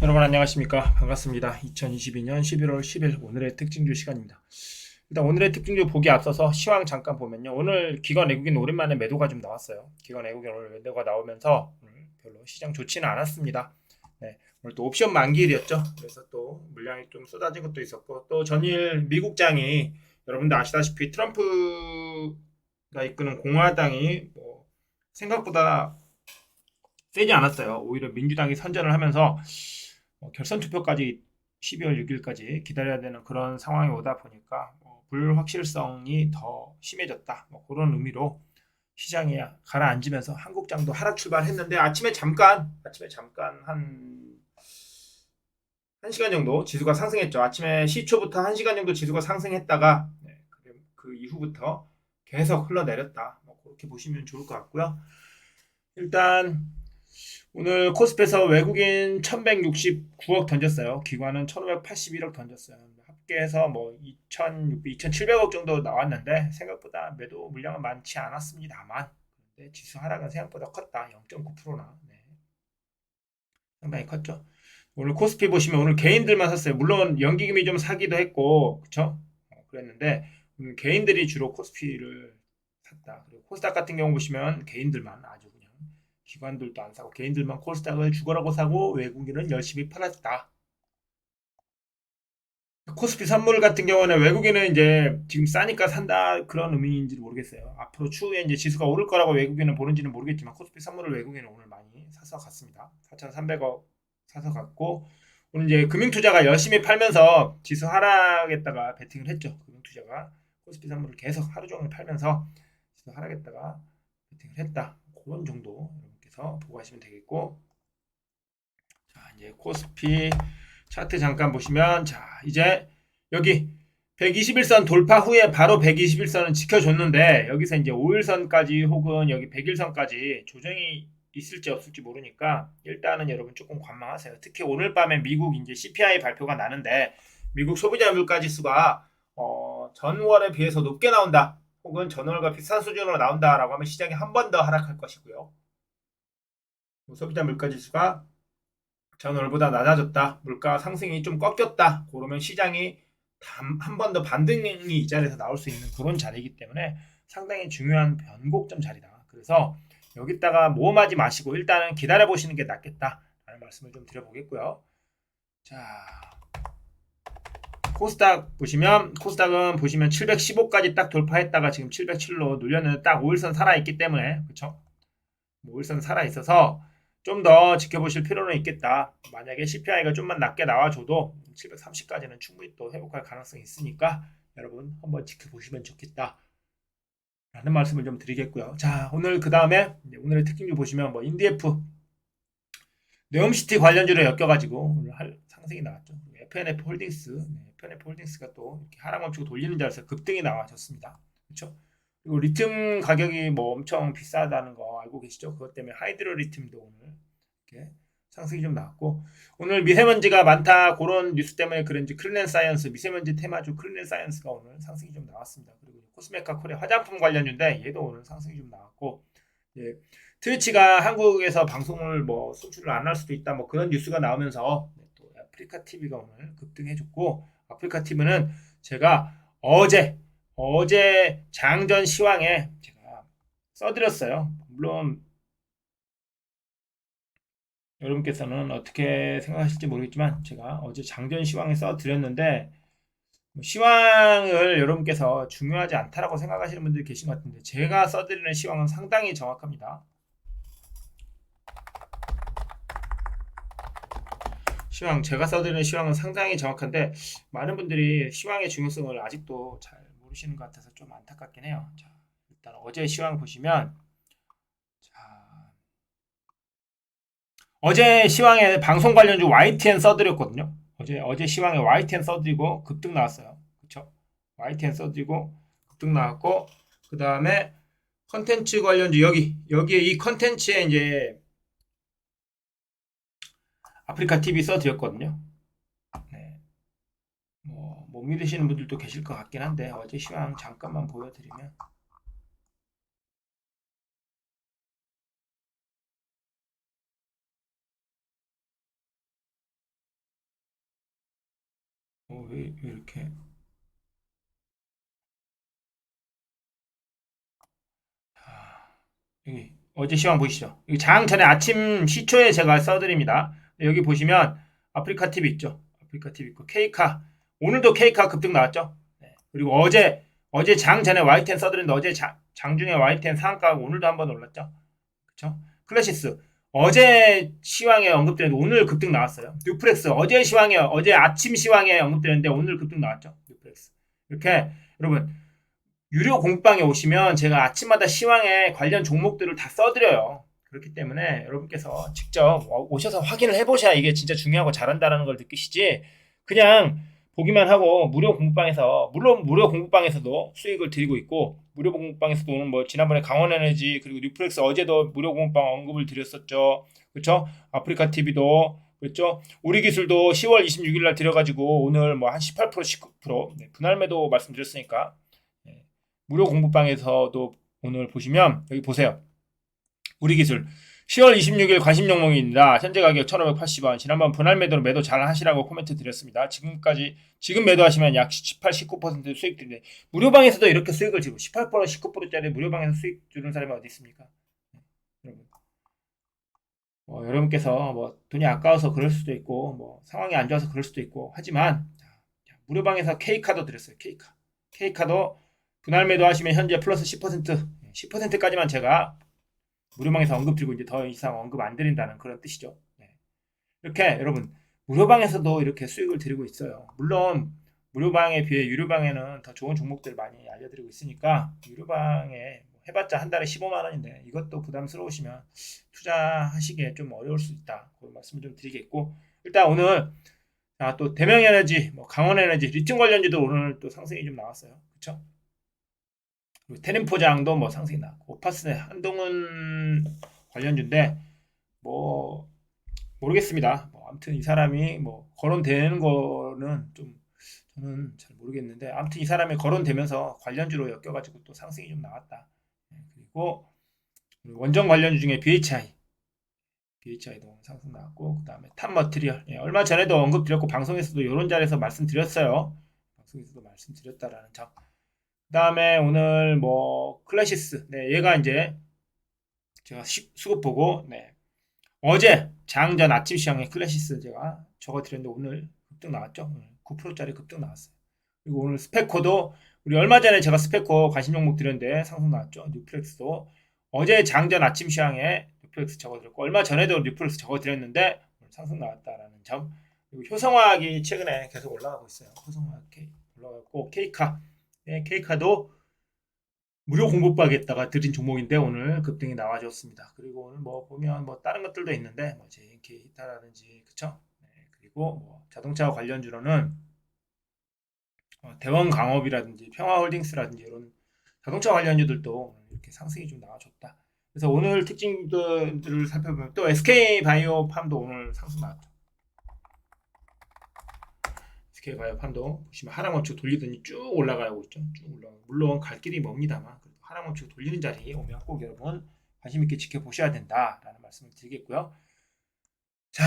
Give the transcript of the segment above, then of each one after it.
여러분 안녕하십니까? 반갑습니다. 2022년 11월 10일 오늘의 특징주 시간입니다. 일단 오늘의 특징주 보기 앞서서 시황 잠깐 보면요. 오늘 기관 외국인 오랜만에 매도가 좀 나왔어요. 기관 외국인 오늘 매도가 나오면서 별로 시장 좋지는 않았습니다. 네, 오늘 또 옵션 만기일이었죠. 그래서 또 물량이 좀 쏟아진 것도 있었고 또 전일 미국장이 여러분들 아시다시피 트럼프가 이끄는 공화당이 뭐 생각보다 세지 않았어요. 오히려 민주당이 선전을 하면서 어, 결선 투표까지 12월 6일까지 기다려야 되는 그런 상황이 오다 보니까 뭐 불확실성이 더 심해졌다. 뭐 그런 의미로 시장이 가라앉으면서 한국장도 하락 출발했는데 아침에 잠깐 아침에 잠깐 한 1시간 정도 지수가 상승했죠. 아침에 시초부터 1시간 정도 지수가 상승했다가 네, 그, 그 이후부터 계속 흘러내렸다. 뭐 그렇게 보시면 좋을 것 같고요. 일단 오늘 코스피에서 외국인 1169억 던졌어요. 기관은 1581억 던졌어요. 합계해서 뭐 2,600, 2,700억 정도 나왔는데 생각보다 매도 물량은 많지 않았습니다만 그런데 지수 하락은 생각보다 컸다. 0.9%나. 네. 상당히 컸죠. 오늘 코스피 보시면 오늘 개인들만 샀어요. 물론 연기금이 좀 사기도 했고 그쵸? 어, 그랬는데 개인들이 주로 코스피를 샀다. 그리고 코스닥 같은 경우 보시면 개인들만 아주 기관들도 안 사고 개인들만 코스닥을 죽어라고 사고 외국인은 열심히 팔았다. 코스피 선물 같은 경우는 외국인은 이제 지금 싸니까 산다 그런 의미인지 모르겠어요. 앞으로 추후에 이제 지수가 오를 거라고 외국인은 보는지는 모르겠지만 코스피 선물을 외국인은 오늘 많이 사서 갔습니다. 4,300억 사서 갔고 오늘 이제 금융투자가 열심히 팔면서 지수 하락했다가 베팅을 했죠. 금융투자가 코스피 선물을 계속 하루 종일 팔면서 지수 하락했다가 베팅을 했다. 그런 정도 여러분께서 보고 하시면 되겠고 자 이제 코스피 차트 잠깐 보시면 자 이제 여기 121선 돌파 후에 바로 121선은 지켜줬는데 여기서 이제 5일선까지 혹은 여기 100일선까지 조정이 있을지 없을지 모르니까 일단은 여러분 조금 관망하세요. 특히 오늘 밤에 미국 이제 CPI 발표가 나는데 미국 소비자 물가 지수가 어, 전월에 비해서 높게 나온다. 혹은 전월과 비슷한 수준으로 나온다라고 하면 시장이 한 번 더 하락할 것이고요. 뭐 소비자 물가 지수가 전월보다 낮아졌다. 물가 상승이 좀 꺾였다. 그러면 시장이 한 번 더 반등이 이 자리에서 나올 수 있는 그런 자리이기 때문에 상당히 중요한 변곡점 자리다. 그래서 여기다가 모험하지 마시고 일단은 기다려 보시는 게 낫겠다라는 말씀을 좀 드려보겠고요. 자, 코스닥 보시면 코스닥은 보시면 715까지 딱 돌파했다가 지금 707로 눌렸는데 딱 5일선 살아 있기 때문에 그렇죠? 5일선 살아 있어서 좀 더 지켜보실 필요는 있겠다. 만약에 CPI가 좀만 낮게 나와줘도 730까지는 충분히 또 회복할 가능성이 있으니까 여러분 한번 지켜보시면 좋겠다. 라는 말씀을 좀 드리겠고요. 자, 오늘 그 다음에 오늘의 특징주 보시면 뭐 인디에프 네옴시티 관련주로 엮여가지고 오늘 할, 상승이 나왔죠. FNF 홀딩스, 네, FNF 홀딩스가 또 이렇게 하락 멈추고 돌리는 자리에서 급등이 나와줬습니다. 그렇죠? 그리고 리튬 가격이 뭐 엄청 비싸다는 거 알고 계시죠? 그것 때문에 하이드로 리튬도 오늘 이렇게 상승이 좀 나왔고 오늘 미세먼지가 많다 그런 뉴스 때문에 그런지 클린앤 사이언스 미세먼지 테마주 클린앤 사이언스가 오늘 상승이 좀 나왔습니다. 그리고 코스메카 코리아 화장품 관련주인데 얘도 오늘 상승이 좀 나왔고 예, 트위치가 한국에서 방송을 뭐 송출을 안 할 수도 있다 뭐 그런 뉴스가 나오면서 네, 또 아프리카 TV가 오늘 급등해줬고 아프리카 TV는 제가 어제 어제 장전 시황에 제가 써드렸어요. 물론 여러분께서는 어떻게 생각하실지 모르겠지만 제가 어제 장전 시황에 써드렸는데 뭐 시황을 여러분께서 중요하지 않다라고 생각하시는 분들이 계신 것 같은데 제가 써드리는 시황은 상당히 정확합니다. 시황 제가 써드리는 시황은 상당히 정확한데 많은 분들이 시황의 중요성을 아직도 잘 모르시는 것 같아서 좀 안타깝긴 해요. 자, 일단 어제 시황 보시면 자, 어제 시황에 방송 관련주 YTN 써드렸거든요. 어제 어제 시황에 YTN 써드리고 급등 나왔어요. 그쵸? YTN 써드리고 급등 나왔고 그 다음에 컨텐츠 관련주 여기 여기에 이 컨텐츠에 이제 아프리카 TV 써드렸거든요. 믿으시는 분들도 계실 것 같긴 한데 어제 시황 잠깐만 보여드리면 어, 왜, 왜 이렇게 자, 여기 어제 시황 보시죠. 여기 장 전에 아침 시초에 제가 써드립니다. 여기 보시면 아프리카 TV 있죠. 아프리카 TV 있고 케이카 오늘도 케이카 급등 나왔죠. 네. 그리고 어제 어제 장 전에 Y10 써드렸는데 어제 장, 장 중에 Y10 상한가가 오늘도 한번 올랐죠. 그렇죠? 클래시스 어제 시황에 언급드렸는데 오늘 급등 나왔어요. 뉴프렉스 어제 시황에 어제 아침 시황에 언급드렸는데 오늘 급등 나왔죠. 뉴프렉스 이렇게 여러분 유료 공방에 오시면 제가 아침마다 시황에 관련 종목들을 다 써드려요. 그렇기 때문에 여러분께서 직접 오셔서 확인을 해보셔야 이게 진짜 중요하고 잘한다는 걸 느끼시지 그냥 보기만 하고 무료 공부방에서 물론 무료 공부방에서도 수익을 드리고 있고 무료 공부방에서도 오늘 뭐 지난번에 강원에너지 그리고 뉴플렉스 어제도 무료 공부방 언급을 드렸었죠. 그렇죠 아프리카 TV도 그렇죠? 우리 기술도 10월 26일 날 드려가지고 오늘 뭐 한 18% 19% 네, 분할 매도 말씀드렸으니까 네, 무료 공부방에서도 오늘 보시면 여기 보세요. 우리 기술 10월 26일 관심 종목입니다. 현재 가격 1,580원. 지난번 분할 매도로 매도 잘 하시라고 코멘트 드렸습니다. 지금까지 지금 매도하시면 약 18, 19% 수익 드리는데 무료방에서도 이렇게 수익을 지고 18%, 19%짜리 무료방에서 수익 주는 사람이 어디 있습니까? 네, 여러분. 뭐 여러분께서 뭐 돈이 아까워서 그럴 수도 있고 뭐 상황이 안 좋아서 그럴 수도 있고 하지만 자, 무료방에서 K카도 드렸어요. K카. K카도 분할 매도 하시면 현재 플러스 10% 10%까지만 제가 무료방에서 언급 드리고 이제 더 이상 언급 안 드린다는 그런 뜻이죠. 네. 이렇게 여러분 무료방에서도 이렇게 수익을 드리고 있어요. 물론 무료방에 비해 유료방에는 더 좋은 종목들 많이 알려드리고 있으니까 유료방에 뭐 해봤자 한 달에 15만 원인데 이것도 부담스러우시면 투자하시기에 좀 어려울 수 있다. 그런 말씀을 좀 드리겠고 일단 오늘 자, 또 대명에너지, 뭐 강원에너지, 리튬 관련주도 오늘 또 상승이 좀 나왔어요. 그렇죠? 테림포장도 뭐 상승이 나고 오파스네 한동훈 관련주인데 뭐 모르겠습니다. 뭐 아무튼 이 사람이 뭐 거론되는 거는 좀 저는 잘 모르겠는데 아무튼 이 사람이 거론되면서 관련주로 엮여가지고 또 상승이 좀 나왔다. 네, 그리고 원전 관련주 중에 BHI BHI도 상승 나왔고 그 다음에 탑 머티리얼 예, 얼마 전에도 언급드렸고 방송에서도 이런 자리에서 말씀드렸어요. 방송에서도 말씀드렸다라는 점. 그 다음에 오늘 뭐 클래시스. 네 얘가 이제 제가 시, 수급 보고 네. 어제 장전 아침 시장에 클래시스 제가 적어 드렸는데 오늘 급등 나왔죠? 9%짜리 급등 나왔어요. 그리고 오늘 스페코도 우리 얼마 전에 제가 스페코 관심 종목 드렸는데 상승 나왔죠? 뉴플렉스도. 어제 장전 아침 시장에 뉴플렉스 적어 드렸고 얼마 전에도 뉴플렉스 적어 드렸는데 상승 나왔다라는 점. 그리고 효성화학이 최근에 계속 올라가고 있어요. 효성화학 올라가고 케이카. 네, 케이카도 무료 공부방에다가 드린 종목인데 오늘 급등이 나와줬습니다. 그리고 오늘 뭐 보면 뭐 다른 것들도 있는데 뭐 JNK 히타라든지 그쵸? 네, 그리고 뭐 자동차 관련주로는 어, 대원 강업이라든지 평화홀딩스라든지 이런 자동차 관련주들도 이렇게 상승이 좀 나와줬다. 그래서 오늘 특징들을 살펴보면 또 SK 바이오팜도 오늘 상승 나왔죠. SK 바이오팜도 보시면 하락멈추 돌리더니 쭉 올라가고 있죠. 쭉 올라. 물론 갈 길이 멉니다만 그래도 하락멈추 돌리는 자리에 오면 꼭 여러분 관심 있게 지켜보셔야 된다라는 말씀을 드리겠고요. 자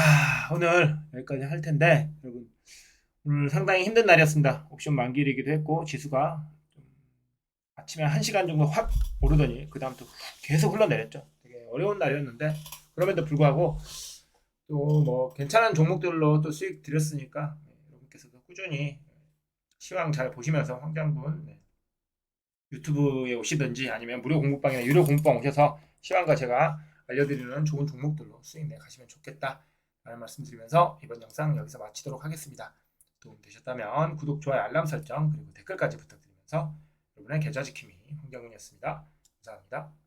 오늘 여기까지 할 텐데 여러분 오늘 상당히 힘든 날이었습니다. 옵션 만기이기도 했고 지수가 아침에 1시간 정도 확 오르더니 그 다음부터 계속 흘러내렸죠. 되게 어려운 날이었는데 그럼에도 불구하고 또 뭐 괜찮은 종목들로 또 수익 드렸으니까 꾸준히 시황 잘 보시면서 황장군 네. 유튜브에 오시든지 아니면 무료 공부방이나 유료 공부방 오셔서 시황과 제가 알려드리는 좋은 종목들로 수익 내 가시면 좋겠다 라는 말씀 드리면서 이번 영상 여기서 마치도록 하겠습니다. 도움 되셨다면 구독, 좋아요, 알람 설정 그리고 댓글까지 부탁드리면서 여러분의 계좌 지킴이 황경훈이었습니다. 감사합니다.